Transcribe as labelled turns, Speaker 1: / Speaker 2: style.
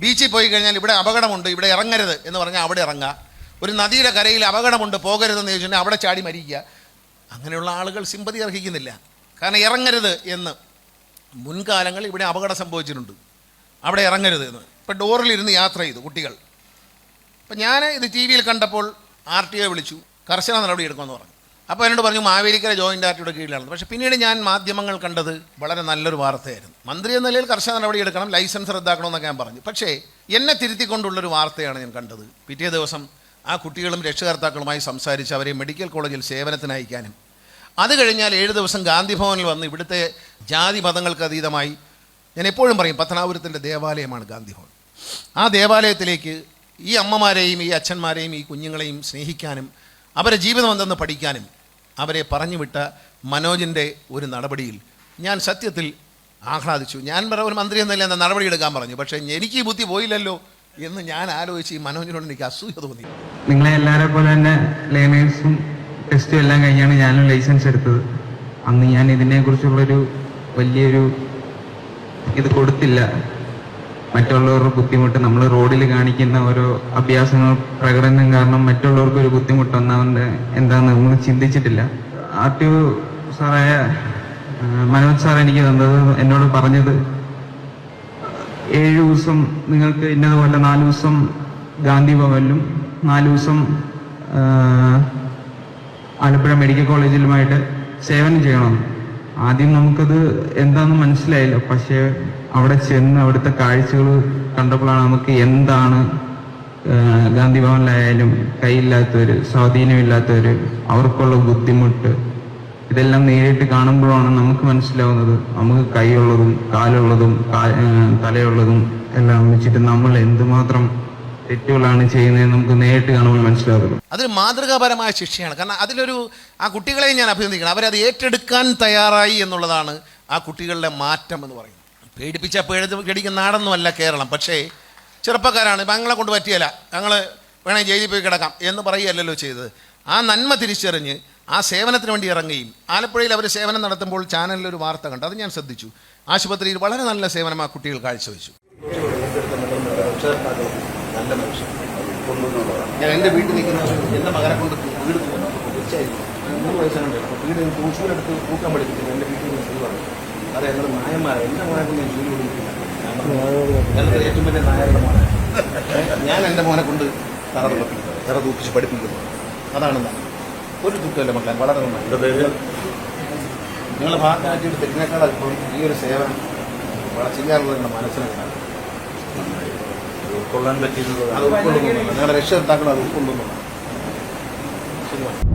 Speaker 1: ബീച്ചിൽ പോയി കഴിഞ്ഞാൽ ഇവിടെ അപകടമുണ്ട് ഇവിടെ ഇറങ്ങരുത് എന്ന് പറഞ്ഞാൽ അവിടെ ഇറങ്ങുക ഒരു നദിയുടെ കരയിൽ അപകടമുണ്ട് പോകരുതെന്ന് ചോദിച്ചിട്ടുണ്ടെങ്കിൽ അവിടെ ചാടി മരിക്കുക. അങ്ങനെയുള്ള ആളുകൾ സിമ്പതി അർഹിക്കുന്നില്ല. കാരണം ഇറങ്ങരുത് എന്ന്. മുൻകാലങ്ങളിൽ ഇവിടെ അപകടം സംഭവിച്ചിട്ടുണ്ട്. അവിടെ ഇറങ്ങരുത് എന്ന്. ഇപ്പം ഡോറിലിരുന്ന് യാത്ര ചെയ്തു കുട്ടികൾ. അപ്പം ഞാൻ ഇത് ടി വിയിൽ കണ്ടപ്പോൾ ആർ ടി ഒ വിളിച്ചു കർശന നടപടി എടുക്കുമെന്ന് പറഞ്ഞു. അപ്പോൾ എന്നോട് പറഞ്ഞു മാവേലിക്കര ജോയിന്റ് ആർട്ടിയുടെ കീഴിലാണ് പക്ഷേ പിന്നീട് ഞാൻ മാധ്യമങ്ങൾ കണ്ടത് വളരെ നല്ലൊരു വാർത്തയായിരുന്നു. മന്ത്രി എന്ന നിലയിൽ കർശന നടപടി എടുക്കണം ലൈസൻസ് റദ്ദാക്കണമെന്നൊക്കെ ഞാൻ പറഞ്ഞു. പക്ഷേ എന്നെ തിരുത്തിക്കൊണ്ടുള്ളൊരു വാർത്തയാണ് ഞാൻ കണ്ടത്. പിറ്റേ ദിവസം ആ കുട്ടികളും രക്ഷകർത്താക്കളുമായി സംസാരിച്ച് അവരെ മെഡിക്കൽ കോളേജിൽ സേവനത്തിന് അയക്കാനും. അത് കഴിഞ്ഞാൽ ഏഴ് ദിവസം ഗാന്ധിഭവനിൽ വന്ന് ഇവിടുത്തെ ജാതി മതങ്ങൾക്ക് അതീതമായി ഞാൻ എപ്പോഴും പറയും പത്തനാപുരത്തിന്റെ ദേവാലയമാണ് ഗാന്ധിഭവൻ. ആ ദേവാലയത്തിലേക്ക് ഈ അമ്മമാരെയും ഈ അച്ഛന്മാരെയും ഈ കുഞ്ഞുങ്ങളെയും സ്നേഹിക്കാനും അവരെ ജീവിതം എന്തെന്ന് പഠിക്കാനും അവരെ പറഞ്ഞു വിട്ട മനോജിന്റെ ഒരു നടപടിയിൽ ഞാൻ സത്യത്തിൽ ആഹ്ലാദിച്ചു. ഞാൻ പറഞ്ഞ ഒരു മന്ത്രി എന്നല്ല എന്താ നടപടി എടുക്കാൻ പറഞ്ഞു? പക്ഷേ എനിക്ക് ഈ ബുദ്ധി പോയില്ലല്ലോ എന്ന് ഞാൻ ആലോചിച്ച് ഈ മനോജിനോട് എനിക്ക് അസൂയ തോന്നി.
Speaker 2: നിങ്ങളെ എല്ലാവരെ പോലെ തന്നെ ലേണേഴ്സും ടെസ്റ്റും എല്ലാം കഴിഞ്ഞാണ് ഞാനും ലൈസൻസ് എടുത്തത്. അന്ന് ഞാൻ ഇതിനെക്കുറിച്ചുള്ളൊരു വലിയൊരു ഇത് കൊടുത്തില്ല. മറ്റുള്ളവരുടെ ബുദ്ധിമുട്ട് നമ്മൾ റോഡിൽ കാണിക്കുന്ന ഓരോ അഭ്യാസങ്ങൾ പ്രകടനം കാരണം മറ്റുള്ളവർക്ക് ഒരു ബുദ്ധിമുട്ട് ഒന്നാമത് എന്താന്ന് നമ്മൾ ചിന്തിച്ചിട്ടില്ല. ആർ സാറായ മനോജ് സാർ എനിക്ക് തന്നത് എന്നോട് പറഞ്ഞത് ഏഴ് ദിവസം നിങ്ങൾക്ക് ഇന്നതുപോലെ നാല് ദിവസം ഗാന്ധി ഭവനിലും നാല് ദിവസം ആലപ്പുഴ മെഡിക്കൽ കോളേജിലുമായിട്ട് സേവനം ചെയ്യണം ആദ്യം നമുക്കത് എന്താണെന്ന് മനസ്സിലായില്ല. പക്ഷേ അവിടെ ചെന്ന് അവിടുത്തെ കാഴ്ചകൾ കണ്ടപ്പോഴാണ് നമുക്ക് എന്താണ് ഗാന്ധി ഭവനിലായാലും കൈയില്ലാത്തവര് സ്വാധീനമില്ലാത്തവര് അവർക്കുള്ള ബുദ്ധിമുട്ട് ഇതെല്ലാം നേരിട്ട് കാണുമ്പോഴാണ് നമുക്ക് മനസ്സിലാവുന്നത്. നമുക്ക് കൈയുള്ളതും കാലുള്ളതും തലയുള്ളതും എല്ലാം വെച്ചിട്ട് നമ്മൾ എന്തുമാത്രം തെറ്റുകളാണ് ചെയ്യുന്നത് നമുക്ക് നേരിട്ട് കാണുമ്പോൾ മനസ്സിലാകുന്നു.
Speaker 1: അതൊരു മാതൃകാപരമായ ശിക്ഷയാണ്. കാരണം അതിലൊരു ആ കുട്ടികളെ ഞാൻ അഭിനന്ദിക്കണം. അവരത് ഏറ്റെടുക്കാൻ തയ്യാറായി എന്നുള്ളതാണ് ആ കുട്ടികളുടെ മാറ്റം എന്ന് പറയുന്നത്. പേടിപ്പിച്ച പേടി പേടിക്കുന്ന നാടൊന്നുമല്ല കേരളം. പക്ഷേ ചെറുപ്പക്കാരാണ്. ഞങ്ങളെ കൊണ്ട് പറ്റിയല്ല. ഞങ്ങൾ വേണമെങ്കിൽ ജയിലിൽ പോയി കിടക്കാം എന്ന് പറയുകയല്ലല്ലോ ചെയ്തത്. ആ നന്മ തിരിച്ചറിഞ്ഞ് ആ സേവനത്തിന് വേണ്ടി ഇറങ്ങുകയും ആലപ്പുഴയിൽ അവർ സേവനം നടത്തുമ്പോൾ ചാനലിൽ ഒരു വാർത്ത കണ്ടു അത് ഞാൻ ശ്രദ്ധിച്ചു. ആശുപത്രിയിൽ വളരെ നല്ല സേവനം ആ കുട്ടികൾ കാഴ്ചവെച്ചു. നല്ല മനുഷ്യൻ. ഞാൻ എന്റെ വീട്ടിൽ നിൽക്കുന്ന എന്റെ മകനെ കൊണ്ട് വീട് തീർച്ചയായിട്ടും മൂന്ന് വയസ്സാണ് അപ്പോൾ വീട് ട്യൂഷനെടുത്ത് കൂട്ടാൻ പഠിപ്പിക്കുന്നു. എന്റെ വീട്ടിൽ നിന്ന് സ്ത്രീ പറഞ്ഞു. അതെ ഞങ്ങൾ നായന്മാരെ. എന്റെ മകനെ കൊണ്ട് ഞാൻ ജോലി കൊടുക്കില്ല. ഞങ്ങൾക്ക് ഏറ്റവും വലിയ നായരുടെ മോനെ. ഞാൻ എന്റെ മോനെ കൊണ്ട് തറ തുളപ്പിക്കുന്നത് തറ തൂപ്പിച്ച് പഠിപ്പിക്കുന്നു. അതാണ്. ഒരു ദുഃഖമല്ല മക്കളെ. വളരെ നന്നായി. നിങ്ങൾ ഭാഗമായിട്ട് തെറ്റിനേക്കാൾ ഈ ഒരു സേവനം വളരെ ചെയ്യാറുള്ളത് എന്റെ മനസ്സിലാണ്.
Speaker 3: ഉൾക്കൊള്ളാൻ പറ്റിയിട്ടുള്ളത്
Speaker 1: അത് ഉൾക്കൊള്ളുന്നു നിങ്ങളുടെ രക്ഷകർത്താക്കൾ അത് ഉൾക്കൊള്ളുന്നു ശരിയാണ്